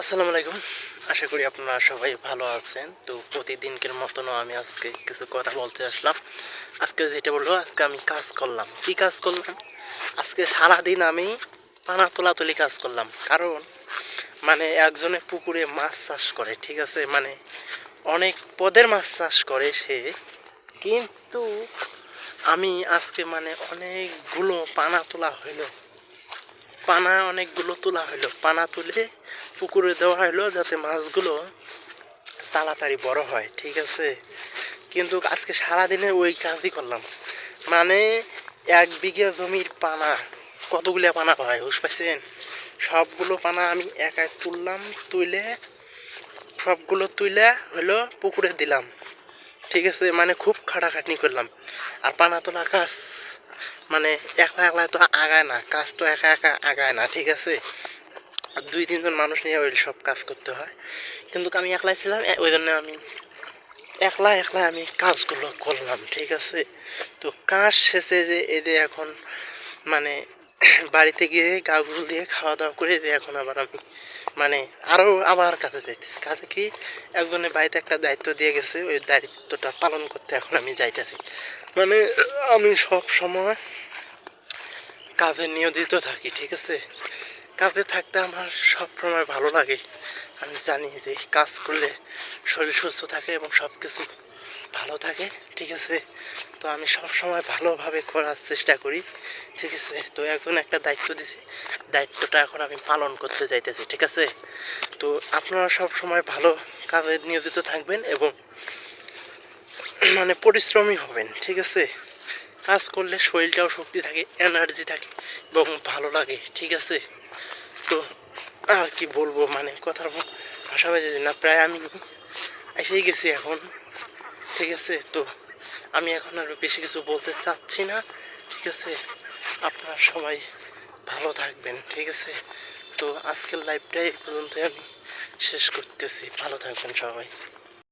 আসসালামু আলাইকুম। আশা করি আপনারা সবাই ভালো আছেন। তো প্রতিদিনকের মতনও আমি আজকে কিছু কথা বলতে আসলাম। আজকে যেটা বলব, আজকে আমি কাজ করলাম। কি কাজ করলাম? আজকে সারাদিন আমি পানা তোলাতুলি কাজ করলাম। কারণ মানে একজনে পুকুরে মাছ চাষ করে, ঠিক আছে? মানে অনেক পদের মাছ চাষ করে সে। কিন্তু আমি আজকে মানে অনেকগুলো পানা তোলা হইল। পানা অনেকগুলো তোলা হইল। পানা তুলে পুকুরে দেওয়া হইল যাতে মাছগুলো তাড়াতাড়ি বড় হয়, ঠিক আছে? কিন্তু আজকে সারাদিনে ওই কাজই করলাম। মানে এক বিঘা জমির পানা, কতগুলো পানা হয় হুশ পাইছেন সবগুলো পানা আমি একাই তুললাম তুলে সবগুলো তুলে হলো পুকুরে দিলাম, ঠিক আছে? মানে খুব খাটাখাটনি করলাম। আর পানা তোলা কাজ মানে একলা একলা তো আগায় না, কাজ তো একা একা আগায় না, ঠিক আছে? দুই, তিনজন মানুষ নিয়ে ওই সব কাজ করতে হয়। কিন্তু আমি একলাই ছিলাম ওই জন্য আমি একলা একলা আমি কাজগুলো করলাম, ঠিক আছে? তো কাজ শেষে যে এদের এখন মানে বাড়িতে গিয়ে গাগুল দিয়ে খাওয়া দাওয়া করে এদের এখন আবার আমি মানে আরও আবার কাজে যাইতেছি। কাজে কি একজনের বাড়িতে একটা দায়িত্ব দিয়ে গেছে, ওই দায়িত্বটা পালন করতে এখন আমি যাইতেছি। মানে আমি সব সময় কাজে নিয়োজিত থাকি, ঠিক আছে? কাজে থাকতে আমার সব সময় ভালো লাগে। আমি জানি যে কাজ করলে শরীর সুস্থ থাকে এবং সব কিছু ভালো থাকে, ঠিক আছে? তো আমি সব সময় ভালোভাবে করার চেষ্টা করি, ঠিক আছে? তো এখন একটা দায়িত্ব দিছি, দায়িত্বটা এখন আমি পালন করতে যাইতেছি, ঠিক আছে? তো আপনারা সব সময় ভালো কাজে নিয়োজিত থাকবেন এবং মানে পরিশ্রমী হবেন, ঠিক আছে? কাজ করলে শরীরটাও শক্তি থাকে এনার্জি থাকে এবং ভালো লাগে, ঠিক আছে? তো আর কি বলব মানে কথার ভাষা বেজে না, প্রায় আমি এসেই গেছি এখন। ঠিক আছে? তো আমি এখন আর বেশি কিছু বলতে চাচ্ছি না। ঠিক আছে? আপনার সবাই ভালো থাকবেন, ঠিক আছে? তো আজকের লাইভটাই পর্যন্ত আমি শেষ করতেছি। ভালো থাকবেন সবাই।